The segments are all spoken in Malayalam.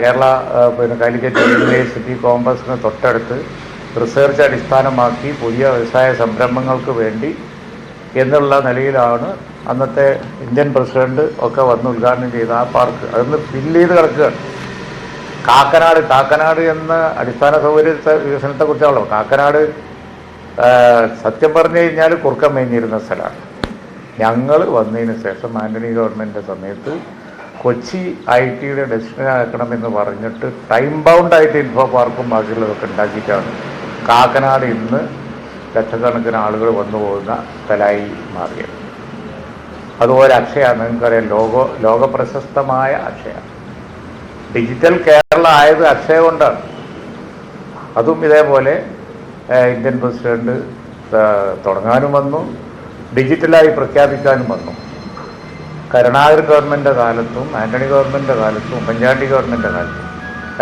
കേരള പിന്നെ കാലിക്കറ്റ് യൂണിവേഴ്സിറ്റി കോമ്പസിന് തൊട്ടടുത്ത് റിസർച്ച് അടിസ്ഥാനമാക്കി പുതിയ വ്യവസായ സംരംഭങ്ങൾക്ക് വേണ്ടി എന്നുള്ള നിലയിലാണ് അന്നത്തെ ഇന്ത്യൻ പ്രസിഡന്റ് ഒക്കെ വന്ന് ഉദ്ഘാടനം ചെയ്ത ആ പാർക്ക്. അതൊന്ന് ഫില്ല് ചെയ്ത് കിടക്കുകയാണ് കാക്കനാട് കാക്കനാട് എന്ന അടിസ്ഥാന സൗകര്യ വികസനത്തെക്കുറിച്ചാണല്ലോ കാക്കനാട് സത്യം പറഞ്ഞു കഴിഞ്ഞാൽ കുറുക്കം മേഞ്ഞിരുന്ന സ്ഥലമാണ്. ഞങ്ങൾ വന്നതിന് ശേഷം ആന്റണി ഗവൺമെന്റിന്റെ സമയത്ത് കൊച്ചി ഐ ടിയുടെ ഡെസ്റ്റിനേഷൻ ആക്കണമെന്ന് പറഞ്ഞിട്ട് ടൈം ബൗണ്ടായിട്ട് ഇൻഫോ പാർക്കും ബാക്കിയുള്ളതൊക്കെ ഉണ്ടാക്കിയിട്ടാണ്. കാക്കനാട് ഇന്ന് ലക്ഷക്കണക്കിന് ആളുകൾ വന്നു പോകുന്ന സ്ഥലമായി മാറിയത്. അതുപോലെ അക്ഷയാണ് നിങ്ങൾക്കറിയാം ലോക ലോകപ്രശസ്തമായ അക്ഷയ ഡിജിറ്റൽ കേരള ആയത് അക്ഷയ കൊണ്ടാണ്. അതും ഇതേപോലെ ഇന്ത്യൻ പ്രസിഡന്റ് തുടങ്ങാനും വന്നു. ഡിജിറ്റലായി പ്രഖ്യാപിക്കാനും വന്നു. കരുണാകരൻ ഗവൺമെന്റ് കാലത്തും ആന്റണി ഗവൺമെന്റെ കാലത്തും ഉമ്മൻചാണ്ടി ഗവൺമെന്റെ കാലത്തും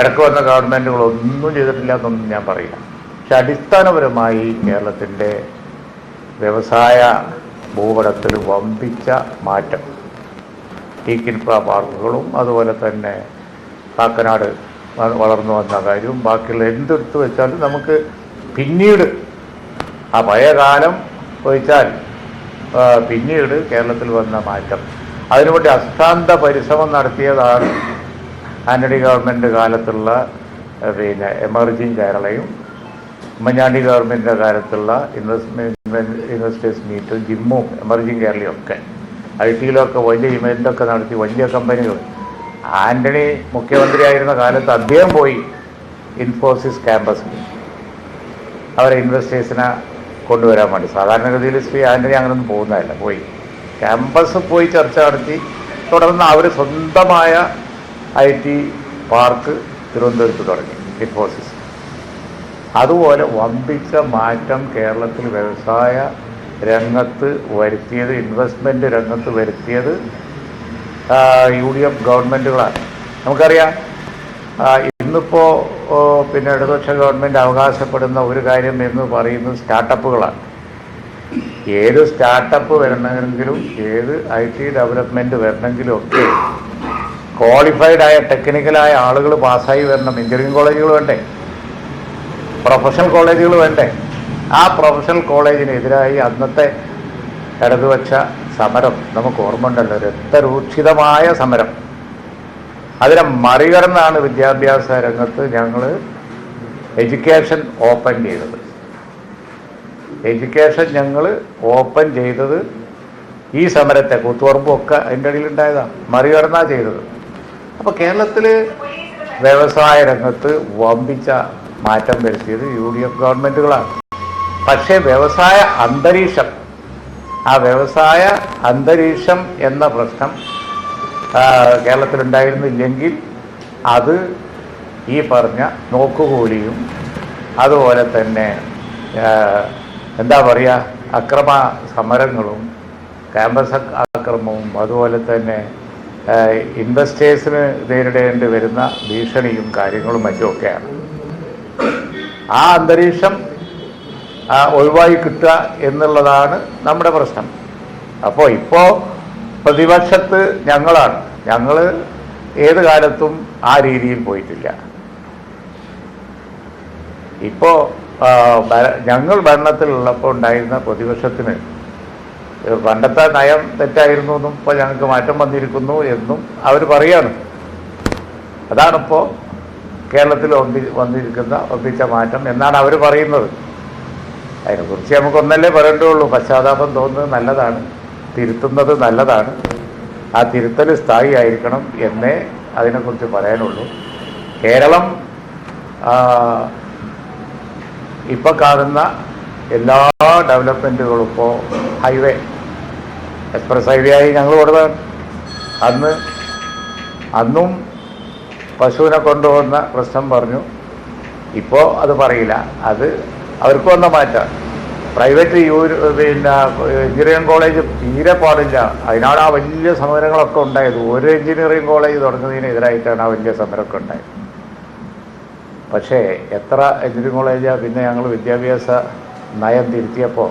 ഇടയ്ക്ക് വന്ന ഗവൺമെന്റുകളൊന്നും ചെയ്തിട്ടില്ല എന്നൊന്നും ഞാൻ പറയില്ല. പക്ഷെ അടിസ്ഥാനപരമായി കേരളത്തിന്റെ വ്യവസായ ഭൂപടത്തിൽ വമ്പിച്ച മാറ്റം. ടീക്കിൻഫ്ര പാർക്കുകളും അതുപോലെ തന്നെ കാക്കനാട് വളർന്നു വന്ന കാര്യവും ബാക്കിയുള്ള എന്തെടുത്ത് വെച്ചാലും നമുക്ക് പിന്നീട് ആ പഴയ കാലം ഒഴിച്ചാൽ പിന്നീട് കേരളത്തിൽ വന്ന മാറ്റം. അതിനുവേണ്ടി അസ്ഥാന്ത പരിശ്രമം നടത്തിയതാണ് ആന്റണി ഗവൺമെന്റ് കാലത്തുള്ള പിന്നെ എമർജിങ് കേരളയും ഉമ്മൻചാണ്ടി ഗവൺമെന്റിന്റെ കാലത്തുള്ള ഇൻവെസ്റ്റ്മെന്റ് ഇൻവെസ്റ്റേഴ്സ് മീറ്റും ജിമ്മും എമർജിങ് കേരളയും ഒക്കെ. ഐ ടിയിലൊക്കെ വലിയ ഇവന്റൊക്കെ നടത്തി വലിയ കമ്പനികൾ. ആന്റണി മുഖ്യമന്ത്രിയായിരുന്ന കാലത്ത് അദ്ദേഹം പോയി ഇൻഫോസിസ് ക്യാമ്പസിൽ. അവരെ ഇൻവെസ്റ്റേഴ്സിനെ കൊണ്ടുവരാൻ വേണ്ടി. സാധാരണഗതിയിൽ ശ്രീ ആന്റണി അങ്ങനെയൊന്നും പോകുന്നതല്ല പോയി. ക്യാമ്പസ് പോയി ചർച്ച നടത്തി. തുടർന്ന് അവർ സ്വന്തമായ ഐ ടി പാർക്ക് തിരുവനന്തപുരത്ത് തുടങ്ങി ഇൻഫോസിസ്. അതുപോലെ വമ്പിച്ച മാറ്റം കേരളത്തിൽ വ്യവസായ രംഗത്ത് വരുത്തിയത് ഇൻവെസ്റ്റ്മെന്റ് രംഗത്ത് വരുത്തിയത് യു ഡി എഫ് ഗവൺമെന്റുകളാണ് നമുക്കറിയാം ഇന്നിപ്പോൾ പിന്നെ ഇടതുപക്ഷ ഗവൺമെന്റ് അവകാശപ്പെടുന്ന ഒരു കാര്യം എന്ന് പറയുന്നത് സ്റ്റാർട്ടപ്പുകളാണ്. ഏത് സ്റ്റാർട്ടപ്പ് വരണമെങ്കിലും ഏത് ഐ ടി ഡെവലപ്മെന്റ് വരണമെങ്കിലും ഒക്കെ ക്വാളിഫൈഡ് ആയ ടെക്നിക്കലായ ആളുകൾ പാസ്സായി വരണം. എഞ്ചിനീയറിംഗ് കോളേജുകൾ വേണ്ടേ? പ്രൊഫഷണൽ കോളേജുകൾ വേണ്ടേ? ആ പ്രൊഫഷണൽ കോളേജിനെതിരായി അന്നത്തെ ഇടതുവച്ച സമരം നമുക്ക് ഓർമ്മ ഉണ്ടല്ലോ രക്തരൂക്ഷിതമായ സമരം. അതിനെ മറികടന്നാണ് വിദ്യാഭ്യാസ രംഗത്ത് ഞങ്ങൾ എഡ്യൂക്കേഷൻ ഓപ്പൺ ചെയ്തത്. എഡ്യൂക്കേഷൻ ഞങ്ങൾ ഓപ്പൺ ചെയ്തത് ഈ സമരത്തെ കൂത്തുപറമ്പൊക്കെ അതിന്റെ ഇടയിൽ ഉണ്ടായതാണ് മറികടന്നാ ചെയ്തത്. അപ്പോൾ കേരളത്തിൽ വ്യവസായ രംഗത്ത് വമ്പിച്ച മാറ്റം വരുത്തിയത് യു ഡി എഫ് ഗവൺമെന്റുകളാണ് പക്ഷേ വ്യവസായ അന്തരീക്ഷം ആ വ്യവസായ അന്തരീക്ഷം എന്ന പ്രശ്നം കേരളത്തിലുണ്ടായിരുന്നില്ലെങ്കിൽ അത് ഈ പറഞ്ഞ നോക്കുകൂലിയും അതുപോലെ തന്നെ എന്താ പറയുക അക്രമ സമരങ്ങളും ക്യാമ്പസ് ആക്രമവും അതുപോലെ തന്നെ ഇൻവെസ്റ്റേഴ്സിന് നേരിടേണ്ടി വരുന്ന ഭീഷണിയും കാര്യങ്ങളും മറ്റുമൊക്കെയാണ്. ആ അന്തരീക്ഷം ഒഴിവായി കിട്ടുക എന്നുള്ളതാണ് നമ്മുടെ പ്രശ്നം. അപ്പോൾ ഇപ്പോൾ പ്രതിപക്ഷത്ത് ഞങ്ങളാണ്. ഞങ്ങൾ ഏത് കാലത്തും ആ രീതിയിൽ പോയിട്ടില്ല. ഇപ്പോൾ ഞങ്ങൾ ഭരണത്തിലുള്ളപ്പോൾ ഉണ്ടായിരുന്ന പ്രതിപക്ഷത്തിന് പണ്ടത്തെ നയം തെറ്റായിരുന്നു എന്നും ഇപ്പോൾ ഞങ്ങൾക്ക് മാറ്റം വന്നിരിക്കുന്നു എന്നും അവർ പറയാണ്. അതാണിപ്പോൾ കേരളത്തിൽ ഒന്നി വന്നിരിക്കുന്ന ഒപ്പിച്ച മാറ്റം എന്നാണ് അവർ പറയുന്നത്. അതിനെക്കുറിച്ച് നമുക്കൊന്നല്ലേ പറയേണ്ടുള്ളൂ പശ്ചാത്താപം തോന്നുന്നത് നല്ലതാണ്. തിരുത്തുന്നത് നല്ലതാണ്. ആ തിരുത്തൽ സ്ഥായി ആയിരിക്കണം എന്നേ അതിനെക്കുറിച്ച് പറയാനുള്ളൂ. കേരളം ഇപ്പോൾ കാണുന്ന എല്ലാ ഡെവലപ്മെന്റുകളും ഇപ്പോ ഹൈവേ എക്സ്പ്രസ് ഹൈവേ ആയി ഞങ്ങൾ കൊടുത്ത. അന്ന് അന്നും പശുവിനെ കൊണ്ടുപോകുന്ന പ്രശ്നം പറഞ്ഞു. ഇപ്പോൾ അത് പറയില്ല. അത് അവർക്ക് വന്ന മാറ്റം. പ്രൈവറ്റ് യൂ പിന്നെ എഞ്ചിനീയറിംഗ് കോളേജ് തീരെ പാടില്ല. അതിനാണ് ആ വലിയ സമരങ്ങളൊക്കെ ഉണ്ടായത്. ഒരു എഞ്ചിനീയറിംഗ് കോളേജ് തുടങ്ങുന്നതിനെതിരായിട്ടാണ് ആ വലിയ സമരമൊക്കെ ഉണ്ടായത്. പക്ഷേ എത്ര എഞ്ചിനീയറിംഗ് കോളേജാണ് പിന്നെ ഞങ്ങൾ വിദ്യാഭ്യാസ നയം തിരുത്തിയപ്പോൾ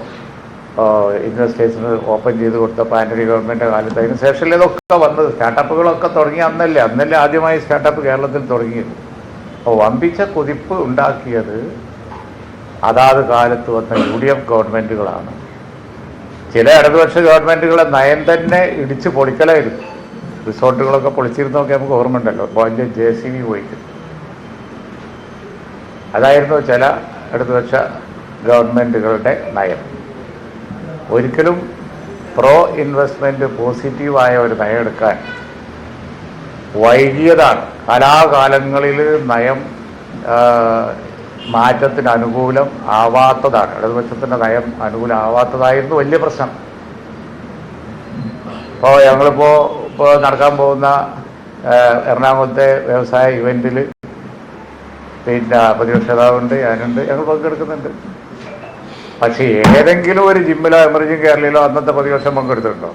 ഇൻവെസ്റ്റേഴ്സിന് ഓപ്പൺ ചെയ്ത് കൊടുത്ത ആന്റണി ഗവൺമെന്റ് കാലത്ത് അതിന് ശേഷം ഇതൊക്കെ വന്നത്. സ്റ്റാർട്ടപ്പുകളൊക്കെ തുടങ്ങി അന്നല്ലേ. അന്നല്ലേ ആദ്യമായി സ്റ്റാർട്ടപ്പ് കേരളത്തിൽ തുടങ്ങിയത്. അപ്പോൾ വമ്പിച്ച കുതിപ്പ് ഉണ്ടാക്കിയത് അതാത് കാലത്ത് വന്ന യു ഡി എഫ് ഗവൺമെന്റുകളാണ് ചില ഇടതുപക്ഷ ഗവൺമെന്റുകളെ നയം തന്നെ ഇടിച്ച് പൊളിക്കലായിരുന്നു. റിസോർട്ടുകളൊക്കെ പൊളിച്ചിരുന്നൊക്കെ നമുക്ക് ഓർമ്മയുണ്ടല്ലോ. അതിന്റെ ജെ സി ബി പോയിട്ട്. അതായിരുന്നു ചില ഇടതുപക്ഷ ഗവൺമെന്റുകളുടെ നയം. ഒരിക്കലും പ്രോ ഇൻവെസ്റ്റ്മെന്റ് പോസിറ്റീവായ ഒരു നയം എടുക്കാൻ വൈകിയതാണ്. കലാകാലങ്ങളിൽ നയം മാറ്റത്തിന് അനുകൂലം ആവാത്തതാണ്. ഇടതുപക്ഷത്തിന്റെ നയം അനുകൂലമാവാത്തതായിരുന്നു വലിയ പ്രശ്നം. ഇപ്പോൾ ഞങ്ങളിപ്പോൾ ഇപ്പോൾ നടക്കാൻ പോകുന്ന എറണാകുളത്തെ വ്യവസായ ഇവന്റിൽ പിന്നെ പ്രതിപക്ഷ നേതാവുണ്ട് ഞാനുണ്ട് ഞങ്ങൾ പങ്കെടുക്കുന്നുണ്ട്. പക്ഷേ ഏതെങ്കിലും ഒരു ജിമ്മിലോ എമർജിങ് കേരളയിലോ അന്നത്തെ പ്രതിപക്ഷം പങ്കെടുത്തിട്ടുണ്ടോ?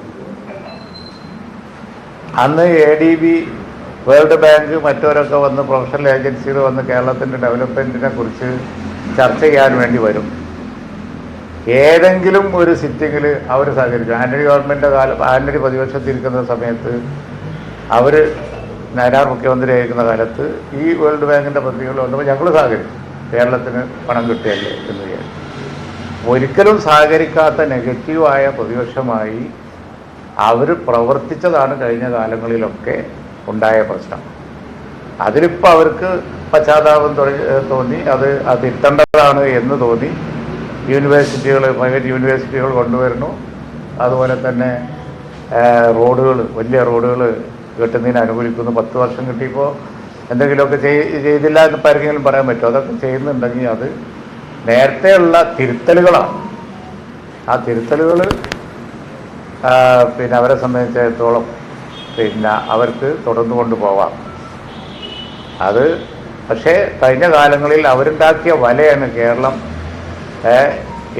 അന്ന് A D B World Bank മറ്റവരൊക്കെ വന്ന് പ്രൊഫഷണൽ ഏജൻസികൾ വന്ന് കേരളത്തിന്റെ ഡെവലപ്മെന്റിനെ കുറിച്ച് ചർച്ച ചെയ്യാൻ വേണ്ടി വരും. ഏതെങ്കിലും ഒരു സിറ്റിങ്ങിൽ അവർ സഹകരിച്ചു ആന്റണി ഗവൺമെന്റ് കാലം ആന്റണി പ്രതിപക്ഷത്തിരിക്കുന്ന സമയത്ത് അവർ നാരാർ മുഖ്യമന്ത്രി ആയിരിക്കുന്ന കാലത്ത് ഈ വേൾഡ് ബാങ്കിന്റെ പദ്ധതികൾ വന്നപ്പോൾ ഞങ്ങൾ സഹകരിച്ചു. കേരളത്തിന് പണം കിട്ടിയല്ലേ എന്ന് വിചാരിച്ചു. ഒരിക്കലും സഹകരിക്കാത്ത നെഗറ്റീവായ പ്രതിപക്ഷമായി അവർ പ്രവർത്തിച്ചതാണ് കഴിഞ്ഞ കാലങ്ങളിലൊക്കെ ഉണ്ടായ പ്രശ്നം. അതിലിപ്പോൾ അവർക്ക് പശ്ചാത്താപം തോന്നി അത് അത് തിരുത്തേണ്ടതാണ് എന്ന് തോന്നി. യൂണിവേഴ്സിറ്റികൾ പ്രൈവറ്റ് യൂണിവേഴ്സിറ്റികൾ കൊണ്ടുവരുന്നു. അതുപോലെ തന്നെ റോഡുകൾ വലിയ റോഡുകൾ കെട്ടുന്നതിന് അനുകൂലിക്കുന്നു. പത്ത് വർഷം കിട്ടിയപ്പോൾ എന്തെങ്കിലുമൊക്കെ ചെയ് ചെയ്തില്ല എന്ന് ആർക്കെങ്കിലും പറയാൻ പറ്റുമോ? അതൊക്കെ ചെയ്യുന്നുണ്ടെങ്കിൽ അത് നേരത്തെയുള്ള തിരുത്തലുകളാണ്. ആ തിരുത്തലുകൾ പിന്നെ അവരെ സംബന്ധിച്ചിടത്തോളം പിന്നെ അവർക്ക് തുടർന്നു കൊണ്ടുപോവാം അത് പക്ഷേ കഴിഞ്ഞ കാലങ്ങളിൽ അവരുണ്ടാക്കിയ വലയാണ് കേരളം.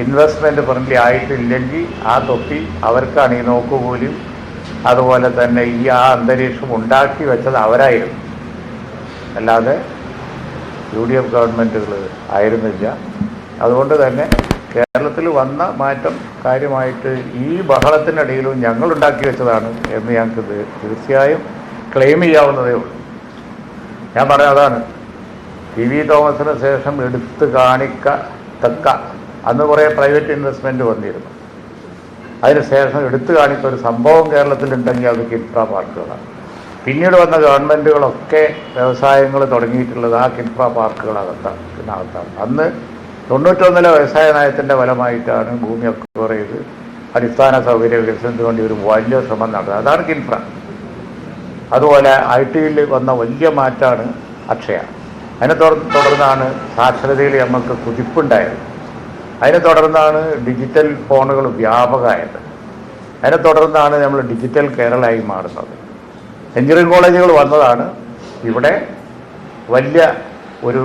ഇൻവെസ്റ്റ്മെന്റ് ഫ്രണ്ട്ലി ആയിട്ടില്ലെങ്കിൽ ആ തൊപ്പി അവർക്കാണ്. ഈ നോക്കുകൂലിയും അതുപോലെ തന്നെ ഈ ആ അന്തരീക്ഷം ഉണ്ടാക്കി വെച്ചത് അവരായിരുന്നു. അല്ലാതെ യു ഡി എഫ് ഗവൺമെന്റുകൾ ആയിരുന്നില്ല. അതുകൊണ്ട് തന്നെ കേരളത്തിൽ വന്ന മാറ്റം കാര്യമായിട്ട് ഈ ബഹളത്തിനിടയിലും ഞങ്ങൾ ഉണ്ടാക്കി വെച്ചതാണ് എന്ന് ഞങ്ങൾക്ക് തീർച്ചയായും ക്ലെയിം ചെയ്യാവുന്നതേ ഉള്ളൂ. ഞാൻ പറയാം അതാണ്. പി വി തോമസിന് ശേഷം എടുത്തു കാണിക്കത്തക്ക അന്ന് കുറേ പ്രൈവറ്റ് ഇൻവെസ്റ്റ്മെന്റ് വന്നിരുന്നു. അതിനുശേഷം എടുത്തു കാണിച്ച ഒരു സംഭവം കേരളത്തിലുണ്ടെങ്കിൽ അത് കിൻഫ്ര പാർക്കുകളാണ്. പിന്നീട് വന്ന ഗവൺമെന്റുകളൊക്കെ വ്യവസായങ്ങൾ തുടങ്ങിയിട്ടുള്ളത് ആ കിൻഫ്ര പാർക്കുകളകത്താണ് ഇതിനകത്താണ്. അന്ന് തൊണ്ണൂറ്റൊന്നിലെ വ്യവസായ നയത്തിന്റെ ഫലമായിട്ടാണ് ഭൂമി അക്വയർ ചെയ്ത് അടിസ്ഥാന സൗകര്യ വികസനത്തിന് വേണ്ടി ഒരു വലിയ ശ്രമം നടന്നത്. അതാണ് കിൻഫ്ര. അതുപോലെ ഐ ടിയിൽ വന്ന വലിയ മാറ്റമാണ് അക്ഷയ. അതിനെ തുടർ- തുടർന്നാണ് സാക്ഷരതയിൽ നമുക്ക് കുതിപ്പുണ്ടായത്. അതിനെ തുടർന്നാണ് ഡിജിറ്റൽ ഫോണുകൾ വ്യാപകമായത്. അതിനെ തുടർന്നാണ് നമ്മൾ ഡിജിറ്റൽ കേരളമായി മാറുന്നത്. എഞ്ചിനീയറിംഗ് കോളേജുകൾ വന്നതാണ്. ഇവിടെ വലിയ ഒരു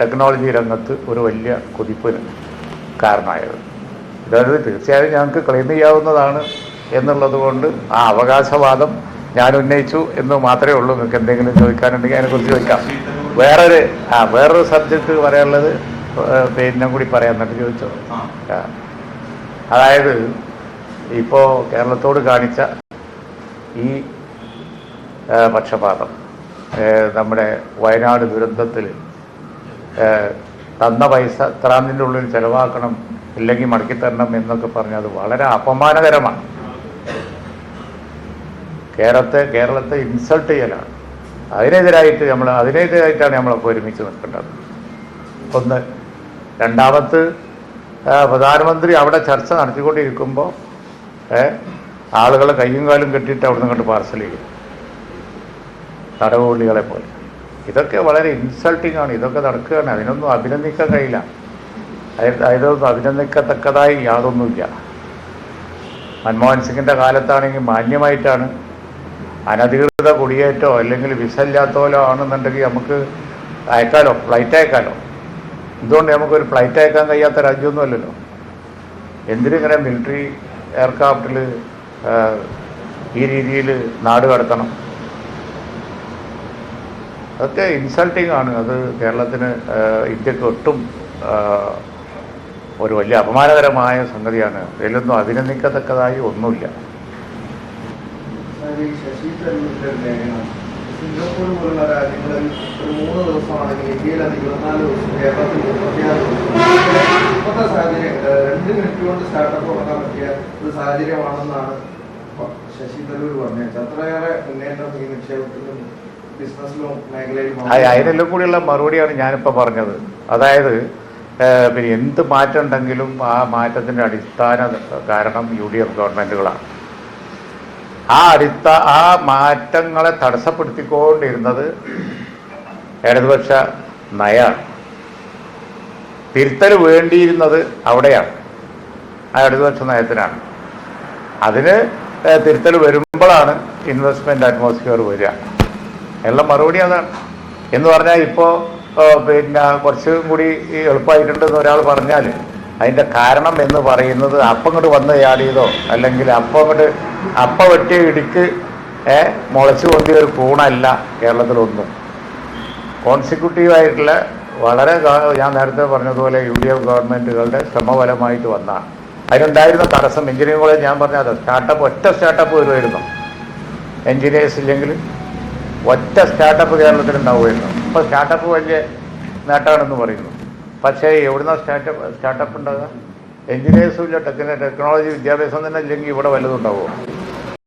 ടെക്നോളജി രംഗത്ത് ഒരു വലിയ കുതിപ്പിന് കാരണമായത്. ഇതത് തീർച്ചയായും ഞങ്ങൾക്ക് ക്ലെയിം ചെയ്യാവുന്നതാണ് എന്നുള്ളത് കൊണ്ട് ആ അവകാശവാദം ഞാൻ ഉന്നയിച്ചു എന്ന് മാത്രമേ ഉള്ളൂ. നിങ്ങൾക്ക് എന്തെങ്കിലും ചോദിക്കാനുണ്ടെങ്കിൽ അതിനെക്കുറിച്ച് ചോദിക്കാം. വേറൊരു ആ വേറൊരു സബ്ജക്റ്റ് പറയാനുള്ളത് ഏ, പിന്നെ കൂടി പറയാം എന്നിട്ട് ചോദിച്ചോ. അതായത് ഇപ്പോൾ കേരളത്തോട് കാണിച്ച ഈ പക്ഷപാതം നമ്മുടെ വയനാട് ദുരന്തത്തിൽ തന്ന പൈസ ഇത്രാന്തിന്റെ ഉള്ളിൽ ചിലവാക്കണം ഇല്ലെങ്കിൽ മടക്കി തരണം എന്നൊക്കെ പറഞ്ഞാൽ അത് വളരെ അപമാനകരമാണ്. കേരളത്തെ കേരളത്തെ ഇൻസൾട്ട് ചെയ്യലാണ്. അതിനെതിരായിട്ട് നമ്മൾ അതിനെതിരായിട്ടാണ് നമ്മളപ്പോൾ ഒരുമിച്ച് നിൽക്കേണ്ടത്. ഒന്ന് രണ്ടാമത്ത് പ്രധാനമന്ത്രി അവിടെ ചർച്ച നടത്തിക്കൊണ്ടിരിക്കുമ്പോൾ ആളുകളെ കയ്യും കാലും കെട്ടിയിട്ട് അവിടെ നിന്ന് കണ്ട് പാർസൽ ചെയ്യും തടവുള്ളികളെ പോലെ. ഇതൊക്കെ വളരെ ഇൻസൾട്ടിംഗ് ആണ്. ഇതൊക്കെ നടക്കുകയാണ്. അതിനൊന്നും അഭിനന്ദിക്കാൻ കഴിയില്ല. അതിനൊന്നും അഭിനന്ദിക്കത്തക്കതായി യാതൊന്നുമില്ല. മൻമോഹൻ സിംഗിന്റെ കാലത്താണെങ്കിൽ മാന്യമായിട്ടാണ് അനധികൃത കുടിയേറ്റോ അല്ലെങ്കിൽ വിസ ഇല്ലാത്തോലോ ആണെന്നുണ്ടെങ്കിൽ നമുക്ക് അയക്കാലോ ഫ്ലൈറ്റ് അയക്കാലോ. എന്തുകൊണ്ട് നമുക്കൊരു ഫ്ലൈറ്റ് അയക്കാൻ കഴിയാത്ത രാജ്യമൊന്നും അല്ലല്ലോ എന്തിനിങ്ങനെ മിലിറ്ററി എയർക്രാഫ്റ്റിൽ ഈ രീതിയിൽ നാട് കടത്തണം? അതൊക്കെ ഇൻസൾട്ടിങ് ആണ്. അത് കേരളത്തിന് ഇന്ത്യയ്ക്ക് ഒട്ടും ഒരു വലിയ അപമാനകരമായ സംഗതിയാണ്. ഇതിലൊന്നും അഭിനന്ദിക്കത്തക്കതായി ഒന്നുമില്ല. സിംഗപ്പൂർ പോലുള്ള രാജ്യങ്ങളിൽ ഒരു മൂന്ന് ദിവസമാണെങ്കിൽ ഇന്ത്യയിൽ അത് ഇരുപത്തിനാല് ദിവസം കേരളത്തിൽ മുപ്പത്തിയാറ് ദിവസം. ഇപ്പോഴത്തെ സാഹചര്യം രണ്ട് മിനിറ്റ് കൊണ്ട് സ്റ്റാർട്ടപ്പ് തുടങ്ങാൻ പറ്റിയ ഒരു സാഹചര്യമാണെന്നാണ് ശശി തരൂർ പറഞ്ഞത്. അത്രയേറെ മുന്നേറ്റം ഈ നിക്ഷേപത്തിലും അതിനെല്ലാം കൂടിയുള്ള മറുപടിയാണ് ഞാനിപ്പോൾ പറഞ്ഞത്. അതായത് പിന്നെ എന്ത് മാറ്റം ഉണ്ടെങ്കിലും ആ മാറ്റത്തിന്റെ അടിസ്ഥാന കാരണം യു ഡി എഫ് ഗവൺമെന്റുകളാണ് ആ അടിത്ത ആ മാറ്റങ്ങളെ തടസ്സപ്പെടുത്തിക്കൊണ്ടിരുന്നത് ഇടതുപക്ഷ നയാണ് തിരുത്തൽ വേണ്ടിയിരുന്നത് അവിടെയാണ്. ആ ഇടതുപക്ഷ നയത്തിനാണ്. അതിന് തിരുത്തൽ വരുമ്പോഴാണ് ഇൻവെസ്റ്റ്മെന്റ് അറ്റ്മോസ്ഫിയർ വരിക. എല്ലാം മറുപടി അതാണ്. എന്ന് പറഞ്ഞാൽ ഇപ്പോൾ പിന്നെ കുറച്ചും കൂടി എളുപ്പമായിട്ടുണ്ടെന്ന് ഒരാൾ പറഞ്ഞാൽ അതിന്റെ കാരണം എന്ന് പറയുന്നത് അപ്പം ഇങ്ങോട്ട് വന്ന് ചാടിയതോ അല്ലെങ്കിൽ അപ്പം ഇങ്ങോട്ട് അപ്പം വെട്ടിയ ഇടിക്ക് ഏ, മുളച്ചു പൊന്തിയ ഒരു കൂണല്ല കേരളത്തിലൊന്നും. കോൺസിക്യൂട്ടീവായിട്ടുള്ള വളരെ ഞാൻ നേരത്തെ പറഞ്ഞതുപോലെ യു ഡി എഫ് ഗവൺമെന്റുകളുടെ ശ്രമഫലമായിട്ട് വന്നതാണ്. അതിനുണ്ടായിരുന്ന തടസ്സം എഞ്ചിനീയറിംഗ് കോളേജ് ഞാൻ പറഞ്ഞത് സ്റ്റാർട്ടപ്പ് ഒറ്റ സ്റ്റാർട്ടപ്പ് വരുമായിരുന്നു. എഞ്ചിനീയേഴ്സ് ഇല്ലെങ്കിൽ ഒറ്റ സ്റ്റാർട്ടപ്പ് കേരളത്തിൽ ഉണ്ടാവുമായിരുന്നു അപ്പോൾ സ്റ്റാർട്ടപ്പ് വലിയ നേട്ടമാണെന്ന് പറയുന്നു. പക്ഷേ എവിടുന്ന സ്റ്റാർട്ടപ്പ് സ്റ്റാർട്ടപ്പ് ഉണ്ടാകുക എഞ്ചിനീയേഴ്സും ഇല്ല ടെക്നോ ടെക്നോളജി വിദ്യാഭ്യാസം തന്നെ ഇല്ലെങ്കിൽ ഇവിടെ വല്ലതും ഉണ്ടാവുമോ?